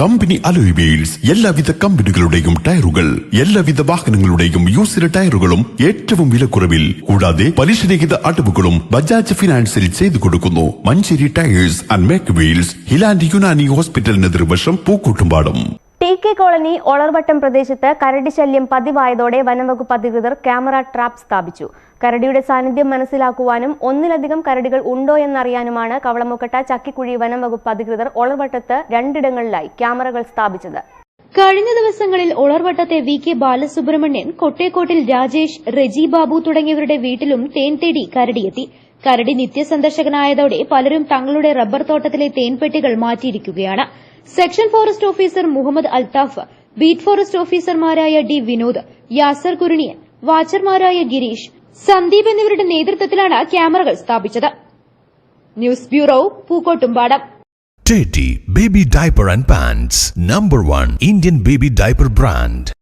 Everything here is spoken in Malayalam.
കമ്പനി അലോയ് വീൽസ് എല്ലാവിധ കമ്പനികളുടെയും ടയറുകൾ എല്ലാവിധ വാഹനങ്ങളുടെയും യൂസിലെ ടയറുകളും ഏറ്റവും വിലക്കുറവിൽ കൂടാതെ പലിശരഹിത അടവുകളും ബജാജ് ഫിനാൻസിൽ ചെയ്തു കൊടുക്കുന്നു. Manjeri tyres and make wheels ഹിലാൻഡ് Unani ഹോസ്പിറ്റലിനെതിർവശം പൂക്കൂട്ടുംപാടും. കെ കോളനി ഒളർവട്ടം പ്രദേശത്ത് കരടി ശല്യം പതിവായതോടെ വനംവകുപ്പ് അധികൃതർ ക്യാമറ ട്രാപ്പ് സ്ഥാപിച്ചു. കരടിയുടെ സാന്നിധ്യം മനസ്സിലാക്കുവാനും ഒന്നിലധികം കരടികൾ ഉണ്ടോ എന്നറിയാനുമാണ് കവളമുക്കട്ട ചക്കിക്കുഴി വനംവകുപ്പ് അധികൃതർ ഒളർവട്ടത്ത് രണ്ടിടങ്ങളിലായി ക്യാമറകൾ സ്ഥാപിച്ചത്. കഴിഞ്ഞ ദിവസങ്ങളിൽ ഒളർവട്ടത്തെ വി കെ ബാലസുബ്രഹ്മണ്യൻ കൊട്ടേക്കോട്ടിൽ രാജേഷ് റെജി ബാബു തുടങ്ങിയവരുടെ വീട്ടിലും തേൻ തേടി കരടിയെത്തി. കരടി നിത്യസന്ദർശകനായതോടെ പലരും തങ്ങളുടെ റബ്ബർ തോട്ടത്തിലെ തേൻപെട്ടികൾ മാറ്റിയിരിക്കുകയാണ്. Section forest officer Muhammad Althaf beat forest ഓഫീസർമാരായ ഡി വിനോദ് യാസർ കുരുണിയൻ വാച്ചർമാരായ ഗിരീഷ് സന്ദീപ് എന്നിവരുടെ നേതൃത്വത്തിലാണ് ക്യാമറകൾ സ്ഥാപിച്ചത് news bureau Pookkottumpadam Teddy Baby Diaper and Pants, number one Indian baby diaper brand.